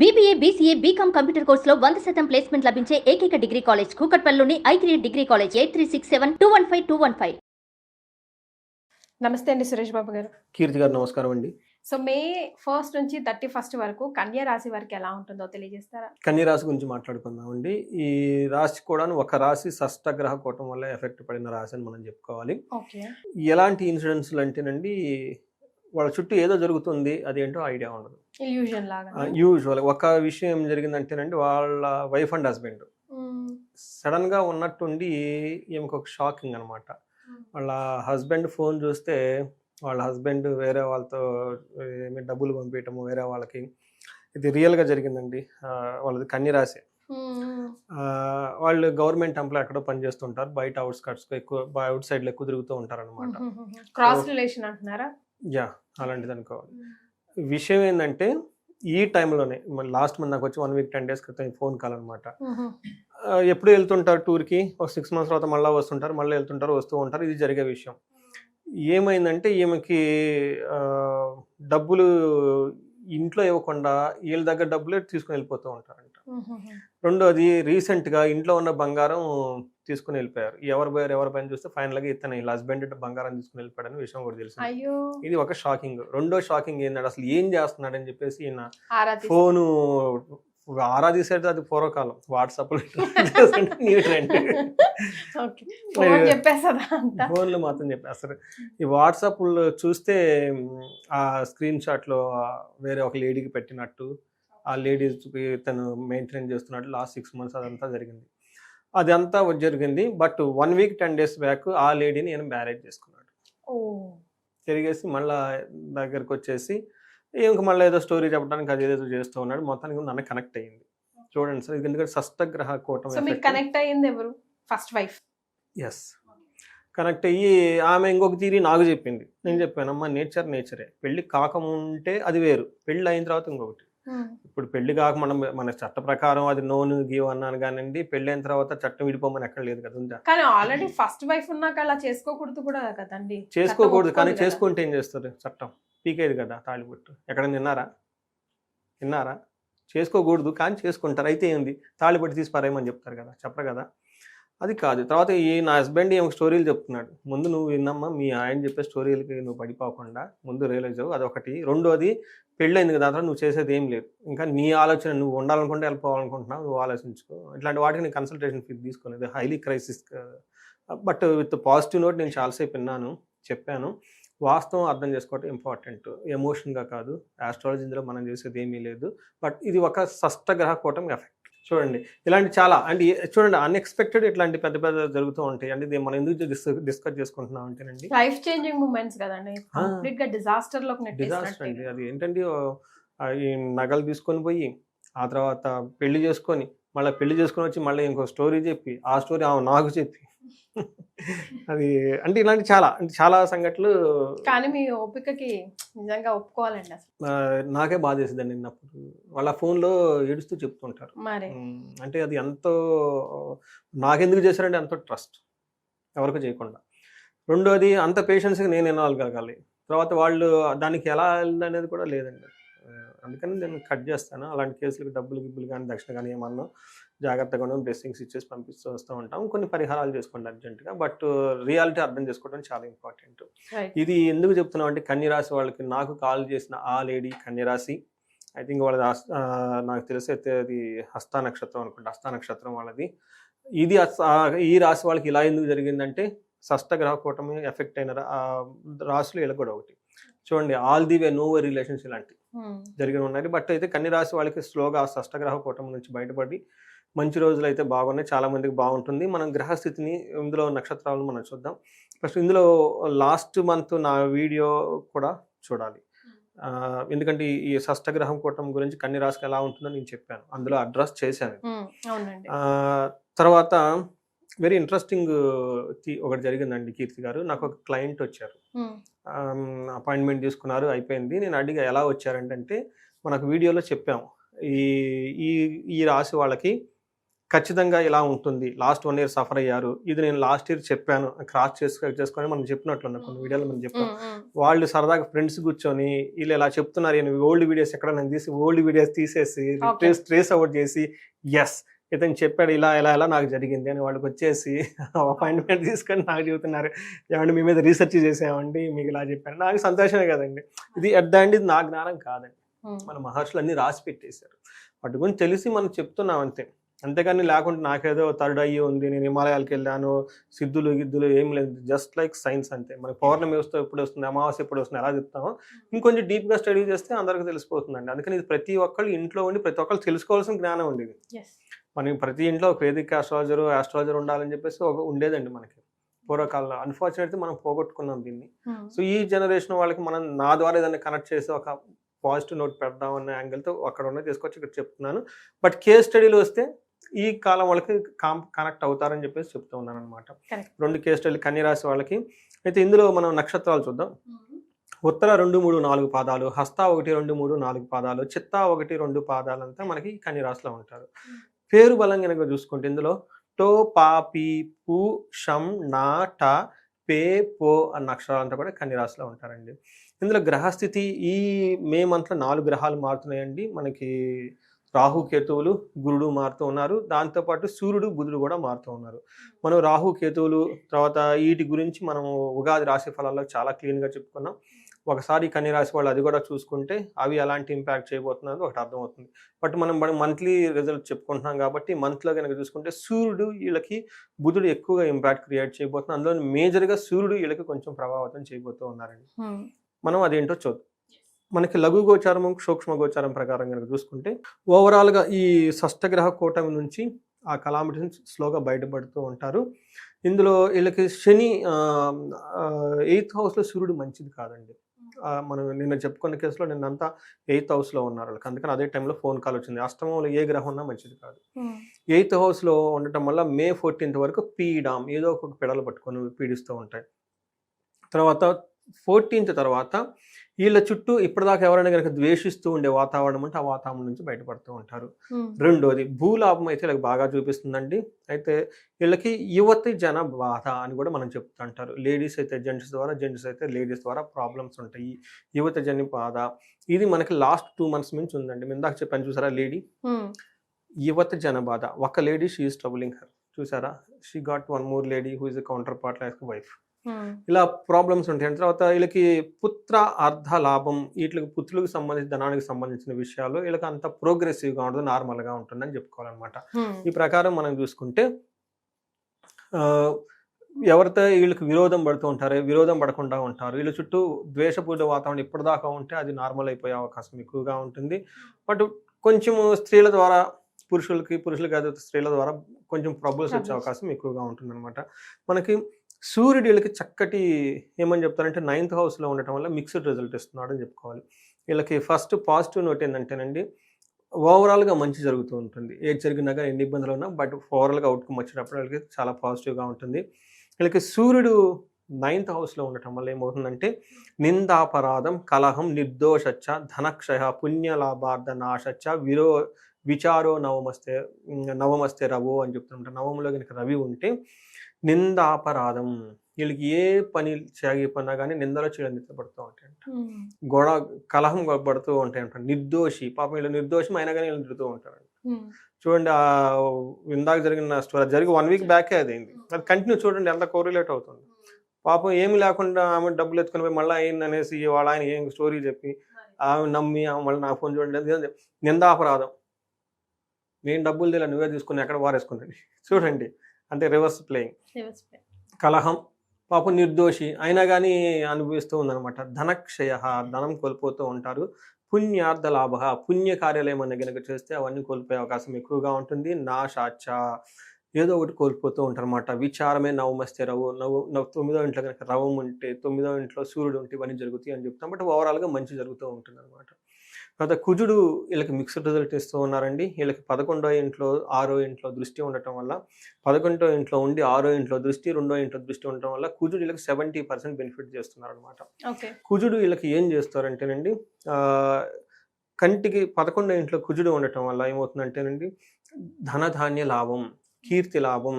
BBA BCA BCom computer కోర్సులో వంద శాతం ప్లేస్మెంట్ లభించే ఏకైక degree college కూకట్పల్లిలోని I three degree college eight three six seven two one five two one five నమస్తే అండి సురేష్ బాబు గారు. కీర్తి గారు నమస్కారం అండి. సో మే ఫస్ట్ నుంచి థర్టీ ఫస్ట్ వరకు కన్యా రాశి వారికి ఎలా ఉంటుందో తెలియజేస్తారా? కన్య రాశి గురించి మాట్లాడుకుందాం అండి. ఈ రాశి కూడా ఒక రాశి షష్టగ్రహ కూటం వల్ల ఎఫెక్ట్ పడిన రాశి అని మనం చెప్పుకోవాలి. ఓకే. ఎలాంటి ఇన్సిడెంట్స్లు అంటేనండి వాళ్ళ చుట్టూ ఏదో జరుగుతుంది అదేంటో ఐడియా ఉండదు. యూజువల్ ఒక విషయం ఏం జరిగిందంటేనండి వాళ్ళ వైఫ్ అండ్ హస్బెండ్ సడన్గా ఉన్నట్టుండి ఈమెకు ఒక షాకింగ్ అనమాట వాళ్ళ హస్బెండ్ ఫోన్ చూస్తే వాళ్ళ హస్బెండ్ వేరే వాళ్ళతో ఏమి డబ్బులు పంపించటము వేరే వాళ్ళకి ఇది రియల్గా జరిగిందండి. వాళ్ళది కన్యరాశి ఆ, వాళ్ళు గవర్నమెంట్ ఎంప్లాయ్ ఎక్కడో పనిచేస్తుంటారు బయట అవుట్స్కట్స్ ఎక్కువ అవుట్ సైడ్లో ఎక్కువ తిరుగుతూ ఉంటారు అనమాట క్రాస్ రిలేషన్ అంటున్నారా? యా అలాంటిది అనుకోవాలి విషయం ఏంటంటే ఈ టైంలోనే లాస్ట్ మంత్ నాకు వచ్చి వన్ వీక్ టెన్ డేస్ క్రితం ఫోన్ కాల్ అనమాట ఎప్పుడు వెళ్తుంటారు టూర్కి? ఒక సిక్స్ మంత్స్ తర్వాత మళ్ళీ వస్తుంటారు మళ్ళీ వెళ్తుంటారు వస్తూ ఉంటారు ఇది జరిగే విషయం. ఏమైందంటే ఈమెకి డబ్బులు ఇంట్లో ఇవ్వకుండా వీళ్ళ దగ్గర డబ్బులే తీసుకుని వెళ్ళిపోతూ ఉంటారంట. రెండోది రీసెంట్గా ఇంట్లో ఉన్న బంగారం తీసుకుని వెళ్ళిపోయారు. ఎవరు పోయారు ఎవరు పైన చూస్తే ఫైనల్గా ఇతను వీళ్ళ హస్బెండ్ బంగారం తీసుకుని వెళ్ళిపోయాడని విషయం కూడా తెలుసు ఇది ఒక షాకింగ్. రెండో షాకింగ్ ఏంటంటే అసలు ఏం చేస్తున్నాడని చెప్పేసి ఈయన ఫోను ఆరాధిసేది అది పూర్వకాలం. వాట్సాప్ న్యూ ట్రెండ్ అంతా? ఫోన్లో మాత్రం చెప్పేస్తారు. ఈ వాట్సాప్లో చూస్తే ఆ స్క్రీన్ షాట్లో వేరే ఒక లేడీకి పెట్టినట్టు ఆ లేడీస్కి తను మెయింటైన్ చేస్తున్నట్టు లాస్ట్ సిక్స్ మంత్స్ అదంతా జరిగింది. అదంతా జరిగింది. But one week ten days back ఆ లేడీని నేను మ్యారేజ్ చేసుకున్నాడు. ఓ. తిరిగేసి మళ్ళా దగ్గరకు వచ్చేసి ఇంక మళ్ళీ ఏదో స్టోరీ చెప్పడానికి అది ఏదో చేస్తూ ఉన్నాడు. మొత్తానికి నన్ను కనెక్ట్ అయ్యింది. చూడండి సార్ ఎందుకంటే షష్టగ్రహ కూటం సో మీకు కనెక్ట్ అయ్యింది ఎవరు? First wife. ఎస్ కనెక్ట్ అయ్యి ఆమె ఇంకొక తీరి నాకు చెప్పింది. నేను చెప్పాను అమ్మా నేచర్ నేచరే. పెళ్ళి కాకముంటే అది వేరు. పెళ్ళి అయిన తర్వాత ఇంకొకటి. ఇప్పుడు పెళ్ళి కాక మనం మన చట్ట ప్రకారం అది నోను గీవ్ అన్నాను కానివ్వండి పెళ్ళి అయిన తర్వాత చట్టం విడిపోమని ఎక్కడ లేదు కదా కానీ ఆల్రెడీ ఫస్ట్ వైఫ్ ఉన్నాక అలా చేసుకోకూడదు కూడా కదండి. చేసుకోకూడదు కానీ. చేసుకుంటే ఏం చేస్తారు? చట్టం పీకేది కదా తాళిబొట్టు. ఎక్కడ విన్నారా విన్నారా చేసుకోకూడదు కానీ చేసుకుంటారు. అయితే ఏంది? తాళిబొట్టు తీసి పారేయమని చెప్తారు కదా చెప్పరు కదా? అది కాదు. తర్వాత ఈ నా హస్బెండ్ ఏమో స్టోరీలు చెప్తున్నాడు. ముందు నువ్వు విన్నమ్మా మీ ఆయన చెప్పే స్టోరీలకి నువ్వు పడిపోకుండా ముందు రియలైజ్ అవ్వు. అదొకటి. రెండోది పెళ్ళైంది కదా తర్వాత నువ్వు చేసేది ఏం లేదు. ఇంకా నీ ఆలోచన నువ్వు ఉండాలనుకుంటే వెళ్ళిపోవాలనుకుంటున్నావు నువ్వు ఆలోచించుకో. ఇట్లాంటి వాటికి నేను కన్సల్టేషన్ ఫీ తీసుకోలేదు. Highly crisis but with positive note నేను చాలాసేపు విన్నాను చెప్పాను. వాస్తవం అర్థం చేసుకోవటం ఇంపార్టెంట్ ఎమోషన్గా కాదు. ఆస్ట్రాలజీలో మనం చేసేది ఏమీ లేదు. బట్ ఇది ఒక షష్టగ్రహ కూటమి ఎఫెక్ట్ చూడంండి. ఇలాంటి చాలా అంటే ఏ- చూడండి అన్ఎక్స్పెక్టెడ్ ఇట్లాంటి పెద్ద పెద్ద జరుగుతూ ఉంటాయి. అంటే మనం ఎందుకు డిస్కస్ చేసుకుంటున్నాం అంటేనండి లైఫ్ చేంజింగ్ మూమెంట్స్ కదండి. కంప్లీట్గా డిజాస్టర్లోకి డిజాస్టర్ అండి. అది ఏంటంటే ఈ నగలు తీసుకొని పోయి ఆ తర్వాత పెళ్ళి చేసుకొని మళ్ళీ పెళ్ళి చేసుకొని వచ్చి మళ్ళీ ఇంకో స్టోరీ చెప్పి ఆ స్టోరీ ఆమె నాకు చెప్పి. అది అంటే ఇలాంటి చాలా అంటే చాలా సంఘటనలు కానీ మీ ఓపికకి నిజంగా ఒప్పుకోవాలండి అసలు. నాకే బాధ వేసిందండి నిన్నప్పుడు. వాళ్ళ ఫోన్లో ఏడుస్తూ చెప్తుంటారు. మరి? అంటే అది ఎంతో నాకెందుకు చేశారంటే ఎంతో ట్రస్ట్ ఎవరికి చేయకుండా. రెండోది అంత పేషెన్స్గా నేను వినగలగాలి తర్వాత వాళ్ళు దానికి ఎలా అనేది కూడా లేదండి. అందుకని నేను కట్ చేస్తాను. అలాంటి కేసులకు డబ్బులు గిబ్బులు కానీ దక్షిణ కానీ ఏమన్నా జాగ్రత్తగా ఉండడం బ్లెస్సింగ్స్ ఇచ్చేసి పంపిస్తూ వస్తూ ఉంటాం. కొన్ని పరిహారాలు చేసుకోండి అర్జెంటుగా. బట్ రియాలిటీ అర్థం చేసుకోవడం చాలా ఇంపార్టెంట్. రైట్ ఇది ఎందుకు చెప్తున్నాం అంటే కన్యరాశి వాళ్ళకి నాకు కాల్ చేసిన ఆ లేడీ కన్యరాశి. ఐ థింక్ వాళ్ళది నాకు తెలిసి అయితే అది హస్త నక్షత్రం అనుకుంటా హస్త నక్షత్రం వాళ్ళది. ఇది ఈ రాశి వాళ్ళకి ఇలా ఎందుకు జరిగిందంటే షష్టగ్రహ కూటమి ఎఫెక్ట్ అయిన రాశులు వీళ్ళకి కూడా ఒకటి. చూడండి all the way no relations ఇలాంటి జరిగిన ఉన్నాయి. బట్ అయితే కన్ని రాశి వాళ్ళకి స్లోగా ఆ షష్టగ్రహ కూటమి నుంచి బయటపడి మంచి రోజులు అయితే బాగున్నాయి. చాలా మందికి బాగుంటుంది. మనం గ్రహస్థితిని ఇందులో నక్షత్రాలను మనం చూద్దాం. ఫస్ట్ ఇందులో లాస్ట్ మంత్ నా వీడియో కూడా చూడాలి. ఆ, ఎందుకంటే ఈ- షష్టగ్రహం కూటం గురించి కన్ని రాశికి ఎలా ఉంటుందో నేను చెప్పాను. అందులో అడ్రస్ చేశాను. ఆ, తర్వాత వెరీ ఇంట్రెస్టింగ్ ఒకటి జరిగిందండి కీర్తి గారు. నాకు ఒక క్లయింట్ వచ్చారు. అపాయింట్మెంట్ తీసుకున్నారు అయిపోయింది. నేను అడిగా ఎలా వచ్చారంటే మనకు వీడియోలో చెప్పాం. ఈ ఈ ఈ రాశి వాళ్ళకి ఖచ్చితంగా ఇలా ఉంటుంది. లాస్ట్ వన్ ఇయర్ సఫర్ అయ్యారు. ఇది నేను లాస్ట్ ఇయర్ చెప్పాను. క్రాస్ చేసుకో చేసుకొని మనం చెప్పినట్లున్నా కొన్ని వీడియోలు మనం చెప్పాం. వాళ్ళు సరదాగా ఫ్రెండ్స్ కూర్చొని వీళ్ళు ఇలా చెప్తున్నారు. ఓల్డ్ వీడియోస్ ఎక్కడ? నేను తీసి ఓల్డ్ వీడియోస్ తీసేసి. ట్రేస్ ట్రేస్ అవుట్ చేసి ఎస్ ఇతను చెప్పాడు ఇలా ఇలా ఇలా నాకు జరిగింది అని వాళ్ళకి వచ్చేసి అపాయింట్మెంట్ తీసుకొని నాకు చెబుతున్నారు ఏమండి మీ మీద రీసెర్చ్ చేసామండి మీకు ఇలా చెప్పాను నాకు సంతోషమే కదండి. ఇది అట్ ద end ఇది నా జ్ఞానం కాదండి. మన మహర్షులు అన్ని రాసి పెట్టేశారు. వాటి గురించి తెలిసి మనం చెప్తున్నాం అంతే. అంతేగాని లేకుంటే నాకేదో థర్డ్ అయ్యి ఉంది నేను హిమాలయాలకు వెళ్ళాను సిద్ధులు గిద్దులు ఏం లేదు. జస్ట్ లైక్ సైన్స్ అంతే. మనకి పౌర్ణమి వస్తే ఎప్పుడు వస్తుంది అమావాస్య ఎప్పుడు వస్తుంది ఎలా చెప్తామో ఇంకొంచెం డీప్గా స్టడీ చేస్తే అందరికీ తెలిసిపోతుందండి. అందుకని ఇది ప్రతి ఒక్కళ్ళు ఇంట్లో ఉండి ప్రతి ఒక్కళ్ళు తెలుసుకోవాల్సిన జ్ఞానం ఉండేది Yes. మనకి ప్రతి ఇంట్లో ఒక వేదిక ఆస్ట్రాలజర్ ఆస్ట్రాలజర్ ఉండాలని చెప్పేసి ఒక ఉండేదండి మనకి. పూర్వకాలంలో. అన్ఫార్చునేట్లీ మనం పోగొట్టుకున్నాం దీన్ని. సో ఈ జనరేషన్ వాళ్ళకి మనం నా ద్వారా ఏదైనా కనెక్ట్ చేసి ఒక పాజిటివ్ నోట్ పెడదాం అనే యాంగిల్తో అక్కడ ఉన్న తీసుకొచ్చి ఇక్కడ చెప్తున్నాను. బట్ కేస్ స్టడీలు వస్తే ఈ కాలం వాళ్ళకి కాం కనెక్ట్ అవుతారని చెప్పేసి చెప్తూ ఉన్నాను అనమాట. రెండు కేస్ స్టడీలు కన్యరాశి వాళ్ళకి. అయితే ఇందులో మనం నక్షత్రాలు చూద్దాం. ఉత్తర రెండు మూడు నాలుగు పాదాలు హస్త ఒకటి రెండు మూడు నాలుగు పాదాలు చిత్త ఒకటి రెండు పాదాలు అంతా మనకి కన్యరాశిలో ఉంటారు. పేరు బలం కనుక చూసుకుంటే ఇందులో టో పా పీ పు షం నా ట పే పో అన్న అక్షరాలంతా కూడా కన్యరాశిలో ఉంటారండి. ఇందులో గ్రహస్థితి ఈ మే మంత్లో నాలుగు గ్రహాలు మారుతున్నాయండి. మనకి రాహు కేతువులు గురుడు మారుతూ ఉన్నారు. దాంతోపాటు సూర్యుడు బుధుడు కూడా మారుతూ ఉన్నారు. మనం రాహు కేతువులు తర్వాత వీటి గురించి మనం ఉగాది రాశి ఫలాల్లో చాలా క్లీన్గా చెప్పుకున్నాం. ఒకసారి కన్య రాశి వాళ్ళు అది కూడా చూసుకుంటే అవి ఎలాంటి ఇంపాక్ట్ చేయబోతున్నది ఒకటి అర్థమవుతుంది. బట్ మనం మనం మంత్లీ రిజల్ట్ చెప్పుకుంటున్నాం కాబట్టి మంత్లో కనుక చూసుకుంటే సూర్యుడు వీళ్ళకి బుధుడు ఎక్కువగా ఇంపాక్ట్ క్రియేట్ చేయబోతున్నారు. అందులో మేజర్గా సూర్యుడు వీళ్ళకి కొంచెం ప్రభావితం చేయబోతూ ఉన్నారండి. ఉమ్. మనం అదేంటో చూద్దాం. మనకి లఘు గోచారం సూక్ష్మ గోచారం ప్రకారం కనుక చూసుకుంటే ఓవరాల్గా ఈ షష్టగ్రహ కూటమి నుంచి ఆ కలామిటీస్ స్లోగా బయటపడుతూ ఉంటారు. ఇందులో వీళ్ళకి శని ఎయిత్ హౌస్లో సూర్యుడు మంచిది కాదండి. మనం నిన్న చెప్పుకున్న కేసులో నిన్నంతా ఎయిత్ హౌస్లో ఉన్నారు వాళ్ళకి. అందుకని అదే టైంలో ఫోన్ కాల్ వచ్చింది. అష్టమంలో ఏ గ్రహం ఉన్నా మంచిది కాదు. ఎయిత్ హౌస్లో ఉండటం వల్ల మే ఫోర్టీన్త్ వరకు పీడాం ఏదో ఒక పిడలు పట్టుకొని పీడిస్తూ ఉంటాయి. తర్వాత ఫోర్టీన్త్ తర్వాత వీళ్ళ చుట్టూ ఇప్పటిదాకా ఎవరైనా కనుక ద్వేషిస్తూ ఉండే వాతావరణం ఉంటే ఆ వాతావరణం నుంచి బయటపడుతూ ఉంటారు. రెండోది భూలాభం అయితే వీళ్ళకి బాగా చూపిస్తుందండి. అయితే వీళ్ళకి యువతి జన బాధ అని కూడా మనం చెప్తుంటారు. లేడీస్ అయితే జెంట్స్ ద్వారా జెంట్స్ అయితే లేడీస్ ద్వారా ప్రాబ్లమ్స్ ఉంటాయి. యువత జని బాధ. ఇది మనకి లాస్ట్ టూ మంత్స్ నుంచి ఉందండి. మేము ఇందాక చెప్పాను చూసారా లేడీ. యువత జనబాధ ఒక lady she is troubling her చూసారా? She got one more lady who is counterpart like wife. ఇలా ప్రాబ్లమ్స్ ఉంటాయి. తర్వాత వీళ్ళకి పుత్ర అర్ధ లాభం వీటికి పుత్రులకు సంబంధించి ధనానికి సంబంధించిన విషయాలు వీళ్ళకి అంత ప్రోగ్రెసివ్గా ఉంటుంది నార్మల్గా ఉంటుందని చెప్పుకోవాలన్నమాట. ఈ ప్రకారం మనం చూసుకుంటే ఎవరితో వీళ్ళకి విరోధం పడుతూ ఉంటారో విరోధం పడకుండా ఉంటారు. వీళ్ళ చుట్టూ ద్వేషపూరిత వాతావరణం ఇప్పటిదాకా ఉంటే అది నార్మల్ అయిపోయే అవకాశం ఎక్కువగా ఉంటుంది. బట్ కొంచెం స్త్రీల ద్వారా పురుషులకి పురుషులకి కాదు స్త్రీల ద్వారా కొంచెం ప్రాబ్లమ్స్ వచ్చే. అవకాశం ఎక్కువగా ఉంటుంది మనకి సూర్యుడు వీళ్ళకి చక్కటి ఏమని చెప్తారంటే నైన్త్ హౌస్లో ఉండటం వల్ల మిక్స్డ్ రిజల్ట్ ఇస్తున్నాడు అని చెప్పుకోవాలి. వీళ్ళకి ఫస్ట్ పాజిటివ్ నోట్ ఏంటంటేనండి ఓవరాల్గా మంచి జరుగుతూ ఉంటుంది. ఏది జరిగినా కానీ ఎన్ని ఇబ్బందులు ఉన్నా బట్ ఓవరాల్గా అవుట్కమ్ వచ్చేటప్పుడు వీళ్ళకి చాలా పాజిటివ్గా ఉంటుంది. వీళ్ళకి సూర్యుడు నైన్త్ హౌస్లో ఉండటం వల్ల ఏమవుతుందంటే నిందాపరాధం కలహం నిర్దోషచ్చ ధనక్షయ పుణ్యలాభార్థ నాశచ్చ విరో విచారో నవమస్తే నవమస్తే రవో అని చెప్తుంటారు. నవములో కనుక రవి ఉంటే నిందాపరాధం. వీళ్ళకి ఏ పని చేయకపోయినా కానీ నిందలో చేయనిత్తపడుతూ ఉంటాయి ఉమ్. గొడవ కలహం పడుతూ ఉంటాయి అంటారు నిర్దోషి పాపం వీళ్ళు నిర్దోషం అయినా కానీ వీళ్ళు తిడుతూ ఉంటారు ఉమ్. చూడండి ఆ ఇందాక జరిగిన స్టోరీ జరిగి వన్ వీక్ బ్యాకే అది అయింది. అది కంటిన్యూ చూడండి ఎంత కోరిలేట్ అవుతుంది. పాపం ఏమి లేకుండా ఆమె డబ్బులు ఎత్తుకుని పోయి మళ్ళీ అయింది అనేసి వాళ్ళ ఆయన ఏం స్టోరీ చెప్పి ఆమె నమ్మి ఆమె మళ్ళీ నా ఫోన్ చూడండి నిందాపరాధం. నేను డబ్బులు తెలియదు నువ్వే తీసుకుని ఎక్కడ వారేసుకుంటుంది చూడండి. అంటే రివర్స్ ప్లేయింగ్. కలహం పాపం నిర్దోషి అయినా కానీ అనుభవిస్తూ ఉందన్నమాట. ధనక్షయ ధనం కోల్పోతూ ఉంటారు. పుణ్యార్థ లాభ పుణ్య కార్యాలు ఏమన్నా గనక చేస్తే అవన్నీ కోల్పోయే అవకాశం ఎక్కువగా ఉంటుంది. నాశాచ ఏదో ఒకటి కోల్పోతూ ఉంటారు అనమాట విచారమే నవమస్తే రవు నవ్వు నవ్వు తొమ్మిదో ఇంట్లో కనుక రవం ఉంటే తొమ్మిదో ఇంట్లో సూర్యుడు ఉంటే ఇవన్నీ జరుగుతాయి అని చెప్తాం. బట్ ఓవరాల్గా మంచి జరుగుతూ ఉంటుంది అనమాట తర్వాత కుజుడు వీళ్ళకి మిక్స్డ్ రిజల్ట్ ఇస్తూ ఉన్నారండి. వీళ్ళకి పదకొండో ఇంట్లో ఆరో ఇంట్లో దృష్టి ఉండటం వల్ల పదకొండో ఇంట్లో ఉండి ఆరో ఇంట్లో దృష్టి రెండో ఇంట్లో దృష్టి ఉండటం వల్ల కుజుడు వీళ్ళకి సెవెంటీ పర్సెంట్ బెనిఫిట్ చేస్తున్నారు అనమాట కుజుడు వీళ్ళకి ఏం చేస్తారంటేనండి ఆ, కంటికి పదకొండో ఇంట్లో కుజుడు ఉండటం వల్ల ఏమవుతుందంటేనండి ధనధాన్య లాభం కీర్తి లాభం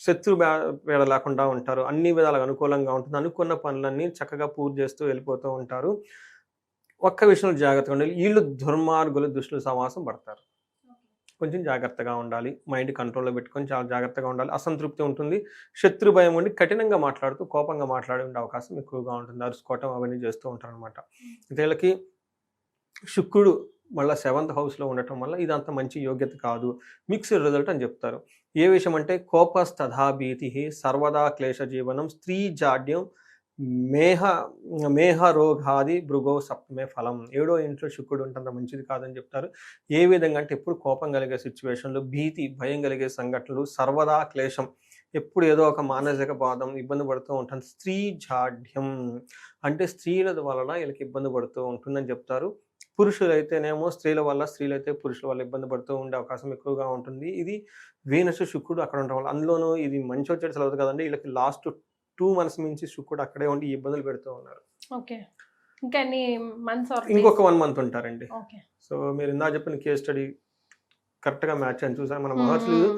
శత్రు వేడ లేకుండా ఉంటారు. అన్ని విధాలుగా అనుకూలంగా ఉంటుంది. అనుకున్న పనులన్నీ చక్కగా పూర్తి చేస్తూ వెళ్ళిపోతూ ఉంటారు. ఒక్క విషయంలో జాగ్రత్తగా ఉండాలి. వీళ్ళు దుర్మార్గులు దుష్టులు సమాసం పడతారు. కొంచెం జాగ్రత్తగా ఉండాలి. మైండ్ కంట్రోల్లో పెట్టుకొని చాలా జాగ్రత్తగా ఉండాలి. అసంతృప్తి ఉంటుంది. శత్రు భయం ఉండి కఠినంగా మాట్లాడుతూ కోపంగా మాట్లాడే ఉండే అవకాశం ఎక్కువగా ఉంటుంది. అరుచుకోవటం అవన్నీ చేస్తూ ఉంటారు అనమాట వీళ్ళకి శుక్రుడు మళ్ళీ సెవెంత్ హౌస్లో ఉండటం వల్ల ఇదంత మంచి యోగ్యత కాదు. మిక్స్డ్ రిజల్ట్ అని చెప్తారు. ఏ విషయం అంటే కోపస్తథా భీతి సర్వదా క్లేశ జీవనం స్త్రీ జాడ్యం మేహ మేహ రోగాది భృగో సప్తమే ఫలం. ఏడో ఇంట్లో శుక్రుడు ఉంటుందంత మంచిది కాదని చెప్తారు. ఏ విధంగా అంటే ఎప్పుడు కోపం కలిగే సిచ్యువేషన్లు భీతి భయం కలిగే సంఘటనలు సర్వదా క్లేశం ఎప్పుడు ఏదో ఒక మానసిక బాధం ఇబ్బంది పడుతూ ఉంటుంది స్త్రీ జాడ్యం అంటే స్త్రీల వలన వీళ్ళకి ఇబ్బంది పడుతూ ఉంటుందని చెప్తారు. పురుషులైతేనేమో స్త్రీల వల్ల స్త్రీలైతే పురుషుల వల్ల ఇబ్బంది పడుతూ ఉండే అవకాశం ఎక్కువగా ఉంటుంది. ఇది వీనసు శుక్రుడు అక్కడ ఉండడం వల్ల. అందులోనూ ఇది మంచి వచ్చేది చదవదు కదండి. వీళ్ళకి లాస్ట్ టూ మంత్స్ నుంచి శుక్రుడు అక్కడే ఉండి ఇబ్బందులు పెడుతూ ఉన్నారు. ఓకే. ఇంకా ఎన్ని మంత్స్ ఇంకొక వన్ మంత్ ఉంటారండి. సో మీరు ఇందా చెప్పిన కేస్ స్టడీ కరెక్ట్గా మ్యాచ్ అని చూసారు? మన మహర్షులు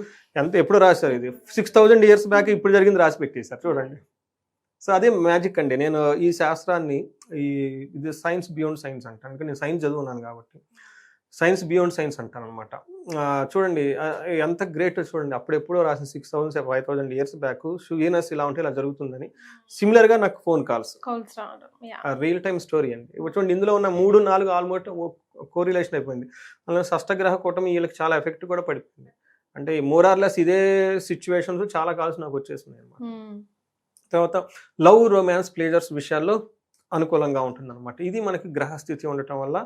ఎంత ఎప్పుడు రాశారు ఇది? సిక్స్ థౌజండ్ ఇయర్స్ బ్యాక్ ఇప్పుడు జరిగింది రాసి పెట్టేశారు. చూడండి. సో అదే మ్యాజిక్ అండి. నేను ఈ శాస్త్రాన్ని ఈ ఇది సైన్స్ బియాండ్ సైన్స్ అంటాను నేను సైన్స్ చదువున్నాను కాబట్టి. సైన్స్ బియాండ్ సైన్స్ అంటాను అనమాట చూడండి ఎంత గ్రేట్ చూడండి అప్పుడు ఎప్పుడో రాసిన six thousand five thousand years back Venus ఇలా ఉంటే ఇలా జరుగుతుందని. సిమిలర్గా నాకు phone calls real time story అండి. ఇప్పుడు చూడండి ఇందులో ఉన్న మూడు నాలుగు ఆల్మోస్ట్ కోరిలేషన్ అయిపోయింది. అందులో షష్టగ్రహ కూటమి వీళ్ళకి చాలా ఎఫెక్ట్ కూడా పడిపోయింది. అంటే మోరార్లెస్ ఇదే సిచ్యువేషన్స్ చాలా కాల్స్ నాకు వచ్చేసినాయి అన్నమాట. తర్వాత లవ్ రొమాన్స్ ప్లేజర్స్ విషయాల్లో అనుకూలంగా ఉంటుంది అనమాట ఇది మనకి గ్రహస్థితి ఉండటం వల్ల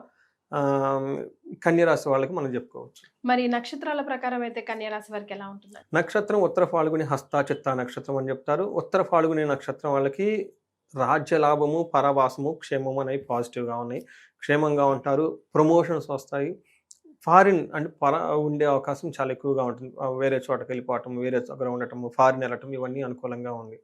కన్యరాశి వాళ్ళకి మనం చెప్పుకోవచ్చు. మరి నక్షత్రాల ప్రకారం అయితే కన్యా రాశి వారికి ఎలా ఉంటుంది? నక్షత్రం ఉత్తర ఫాల్గుని హస్త చిత్త నక్షత్రం అని చెప్తారు. ఉత్తర ఫాల్గుని నక్షత్రం వాళ్ళకి రాజ్య లాభము పరవాసము క్షేమము అనేవి పాజిటివ్గా ఉన్నాయి. క్షేమంగా ఉంటారు. ప్రమోషన్స్ వస్తాయి. ఫారిన్ అంటే పర ఉండే అవకాశం చాలా ఎక్కువగా ఉంటుంది. వేరే చోటకి వెళ్ళిపోవటం వేరే దగ్గర ఉండటం ఫారిన్ వెళ్ళటం ఇవన్నీ అనుకూలంగా ఉంది.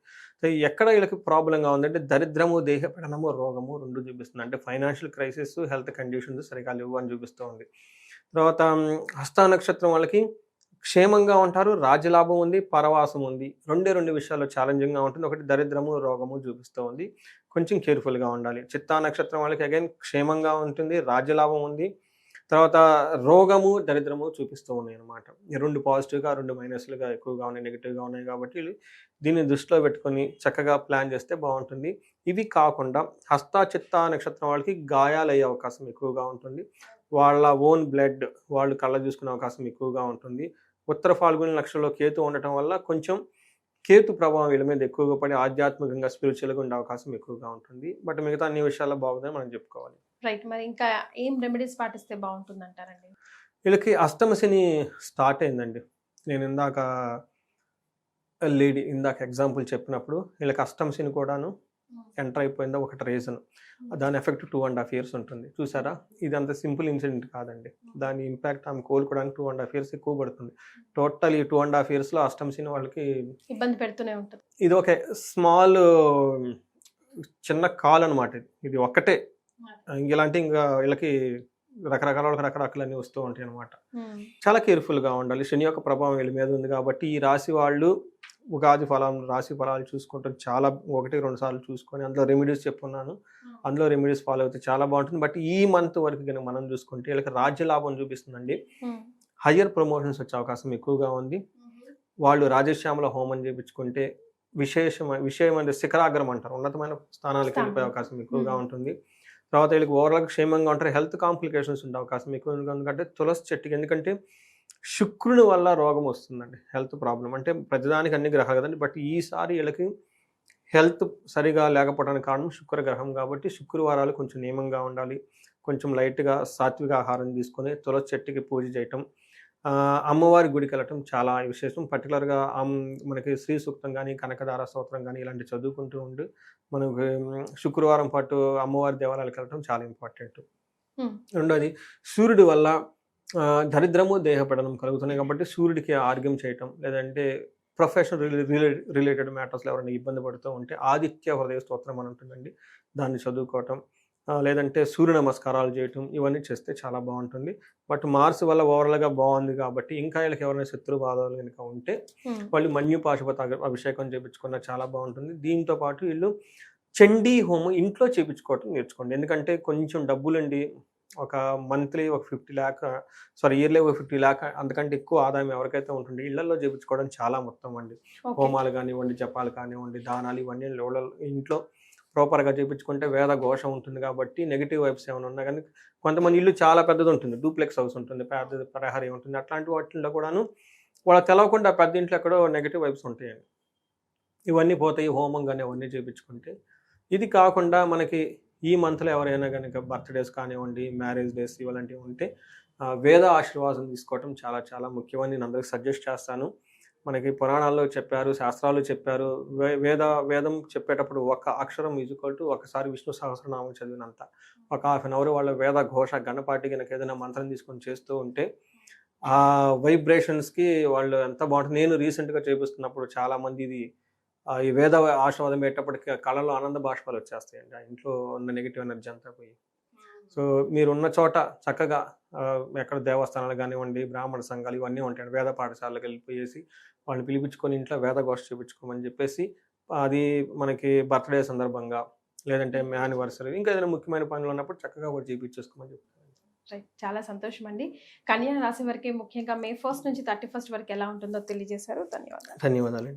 సో ఎక్కడ వీళ్ళకి ప్రాబ్లంగా ఉందంటే దరిద్రము దేహపీడనము రోగము రెండు చూపిస్తుంది. అంటే ఫైనాన్షియల్ క్రైసిస్ హెల్త్ కండిషన్స్ సరిగా లేవు అని చూపిస్తూ ఉంది. తర్వాత హస్త నక్షత్రం వాళ్ళకి క్షేమంగా ఉంటారు రాజ్యలాభం ఉంది పరవాసం ఉంది. రెండే రెండు విషయాల్లో ఛాలెంజింగ్గా ఉంటుంది. ఒకటి దరిద్రము రోగము చూపిస్తూ ఉంది. కొంచెం కేర్ఫుల్గా ఉండాలి. చిత్తా నక్షత్రం వాళ్ళకి అగైన్ క్షేమంగా ఉంటుంది రాజ్యలాభం ఉంది. తర్వాత రోగము దరిద్రము చూపిస్తూ ఉన్నాయి అనమాట రెండు పాజిటివ్గా రెండు మైనస్లుగా ఎక్కువగా ఉన్నాయి నెగిటివ్గా ఉన్నాయి కాబట్టి దీన్ని దృష్టిలో పెట్టుకొని చక్కగా ప్లాన్ చేస్తే బాగుంటుంది. ఇవి కాకుండా హస్త చిత్త నక్షత్రం వాళ్ళకి గాయాలు అయ్యే అవకాశం ఎక్కువగా ఉంటుంది. వాళ్ళ ఓన్ బ్లడ్ వాళ్ళు కళ్ళ చూసుకునే అవకాశం ఎక్కువగా ఉంటుంది. ఉత్తర ఫాల్గుని నక్షత్రంలో కేతు ఉండటం వల్ల కొంచెం కేతు ప్రభావం వీళ్ళ మీద ఎక్కువగా పడి ఆధ్యాత్మికంగా స్పిరిచువల్గా ఉండే అవకాశం ఎక్కువగా ఉంటుంది. బట్ మిగతా అన్ని విషయాల్లో బాగుందని మనం చెప్పుకోవాలి. రైట్. మరి ఇంకా ఏం రెమెడీస్ పాటిస్తే బాగుంటుంది అంటారండి వీళ్ళకి అష్టమ శని స్టార్ట్ అయిందండి. నేను ఇందాక లేడీ ఇందాక ఎగ్జాంపుల్ చెప్పినప్పుడు వీళ్ళకి అష్టమ శని కూడాను ఎంటర్ అయిపోయిందా ఒకటి రీజన్. దాని effect two and half years ఉంటుంది. చూసారా? ఇది అంత సింపుల్ ఇన్సిడెంట్ కాదండి. దాని ఇంపాక్ట్ ఆమె కోలుకోవడానికి టూ అండ్ హాఫ్ ఇయర్స్ ఎక్కువ పడుతుంది. టోటల్ ఈ టూ అండ్ హాఫ్ ఇయర్స్లో అష్టమ శని వాళ్ళకి ఇబ్బంది పెడుతూనే ఉంటుంది. ఇది ఒక స్మాల్ చిన్న కాల్ అనమాట ఇది ఇది ఒక్కటే. ఇలాంటి ఇంకా వీళ్ళకి రకరకాల వాళ్ళకి రకరకాలన్నీ వస్తూ ఉంటాయి అనమాట. చాలా కేర్ఫుల్గా ఉండాలి. శని యొక్క ప్రభావం వీళ్ళ మీద ఉంది కాబట్టి ఈ రాశి వాళ్ళు ఉగాది ఫలం రాశి ఫలాలు చూసుకుంటాం చాలా ఒకటి రెండు సార్లు చూసుకొని అందులో రెమెడీస్ చెప్పున్నాను. అందులో రెమెడీస్ ఫాలో అయితే చాలా బాగుంటుంది. బట్ ఈ మంత్ వరకు కనుక మనం చూసుకుంటే వీళ్ళకి రాజ్య లాభం చూపిస్తుందండి. హయ్యర్ ప్రమోషన్స్ వచ్చే అవకాశం ఎక్కువగా ఉంది. వాళ్ళు రాజశ్యామల హోమం చేయించుకుంటే విశేషమ విషయమైన శిఖరాగ్రం అంటారు. ఉన్నతమైన స్థానాలకు వెళ్ళిపోయే. అవకాశం ఎక్కువగా. ఉంటుంది. తర్వాత వీళ్ళకి ఓవరాల్ క్షేమంగా ఉంటారు. హెల్త్ కాంప్లికేషన్స్ ఉండే అవకాశం ఎక్కువ ఎందుకంటే తులసి చెట్టుకి ఎందుకంటే శుక్రుని వల్ల రోగం వస్తుందండి. హెల్త్ ప్రాబ్లం అంటే ప్రతిదానికి అన్ని గ్రహాలు కదండి. బట్ ఈసారి వీళ్ళకి హెల్త్ సరిగా లేకపోవడానికి కారణం శుక్ర గ్రహం కాబట్టి శుక్రవారాలు కొంచెం నియమంగా ఉండాలి. కొంచెం లైట్గా సాత్విక ఆహారం తీసుకొని తులసి చెట్టుకి పూజ చేయటం అమ్మవారి గుడికి వెళ్ళటం చాలా విశేషం. పర్టికులర్గా మనకి శ్రీ సూక్తం కానీ కనకదార స్తోత్రం కానీ ఇలాంటి చదువుకుంటూ ఉండి మనకు శుక్రవారం పాటు అమ్మవారి దేవాలయాలకు వెళ్ళటం చాలా ఇంపార్టెంట్. రెండోది సూర్యుడి వల్ల దరిద్రము దేహపడనం కలుగుతున్నాయి కాబట్టి సూర్యుడికి ఆర్గ్యం చేయటం లేదంటే ప్రొఫెషనల్ రిలేటెడ్ మ్యాటర్స్లో ఎవరైనా ఇబ్బంది పడుతూ ఉంటే ఆదిత్య హృదయ స్తోత్రం అని ఉంటుందండి. దాన్ని చదువుకోవటం. లేదంటే సూర్య నమస్కారాలు చేయటం ఇవన్నీ చేస్తే చాలా బాగుంటుంది. బట్ మార్స్ వల్ల ఓవరాల్గా బాగుంది కాబట్టి ఇంకా వీళ్ళకి ఎవరైనా శత్రు బాధలు కనుక ఉంటే. వాళ్ళు మన్యు పాశుపత అభిషేకం చేయించుకున్న చాలా బాగుంటుంది. దీంతో పాటు వీళ్ళు చండీ హోమం ఇంట్లో చేయించుకోవటం నేర్చుకోండి. ఎందుకంటే కొంచెం డబ్బులండి. ఒక మంత్లీ ఒక ఫిఫ్టీ ల్యాక్ సారీ ఇయర్లీ ఒక ఫిఫ్టీ ల్యాక్ అంతకంటే ఎక్కువ ఆదాయం ఎవరికైతే ఉంటుంది ఇళ్ళలో చేయించుకోవడం చాలా మొత్తం అండి. హోమాలు కానివ్వండి జపాలు కానివ్వండి దానాలు ఇవన్నీ ఇంట్లో ప్రాపర్గా చేయించుకుంటే వేద ఘోష ఉంటుంది కాబట్టి నెగిటివ్ వైబ్స్ ఏమైనా ఉన్నా కానీ కొంతమంది ఇల్లు చాలా పెద్దది ఉంటుంది. డూప్లెక్స్ హౌస్ ఉంటుంది పెద్ద ప్రహరీ ఉంటుంది. అట్లాంటి వాటిల్లో కూడాను వాళ్ళు తెలవకుండా పెద్ద ఇంట్లో ఎక్కడో నెగిటివ్ వైబ్స్ ఉంటాయండి ఇవన్నీ పోతాయి హోమం కానీ అవన్నీ చేయించుకుంటే ఇది కాకుండా మనకి ఈ మంత్లో ఎవరైనా కనుక బర్త్డేస్ కానివ్వండి మ్యారేజ్ డేస్ ఇలాంటివి ఉంటే వేద ఆశీర్వాదం తీసుకోవటం చాలా చాలా ముఖ్యమని నేను అందరికి సజెస్ట్ చేస్తాను. మనకి పురాణాల్లో చెప్పారు శాస్త్రాలు చెప్పారు. వే వేద వేదం చెప్పేటప్పుడు ఒక అక్షరం ఈజ్వల్ టు ఒకసారి విష్ణు సహస్రనామం చదివినంత. ఒక హాఫ్ అన్ అవర్ వాళ్ళ వేద ఘోష గణపాటి కనుక ఏదైనా మంత్రం తీసుకొని చేస్తూ ఉంటే ఆ వైబ్రేషన్స్కి వాళ్ళు ఎంత బాగుంటుంది నేను రీసెంట్గా చేపిస్తున్నప్పుడు చాలామంది ఇది ఆ, ఈ వేద ఆశీర్వాదం పెట్టేటప్పటికి కళలో ఆనంద బాష్పాలు వచ్చేస్తాయండి. ఆ ఇంట్లో ఉన్న నెగిటివ్ ఎనర్జీ అంతా పోయి. సో మీరు ఉన్న చోట చక్కగా ఎక్కడ దేవస్థానాలు కానివ్వండి బ్రాహ్మణ సంఘాలు ఇవన్నీ ఉంటాయండి వేద పాఠశాలకు వెళ్ళిపోయేసి వాళ్ళని పిలిపించుకొని ఇంట్లో వేద గోష్ఠ చూపించుకోమని చెప్పేసి అది మనకి బర్త్డే సందర్భంగా లేదంటే యానివర్సరీ ఇంకా ఏదైనా ముఖ్యమైన పనులు ఉన్నప్పుడు చక్కగా కూడా చేపించేసుకోమని చెప్తాను రైట్. చాలా సంతోషం అండి కన్యా రాశి వారికి ముఖ్యంగా మే ఫస్ట్ నుంచి థర్టీ ఫస్ట్ వరకు ఎలా ఉంటుందో తెలియజేశారు. ధన్యవాదాలు. ధన్యవాదాలండి.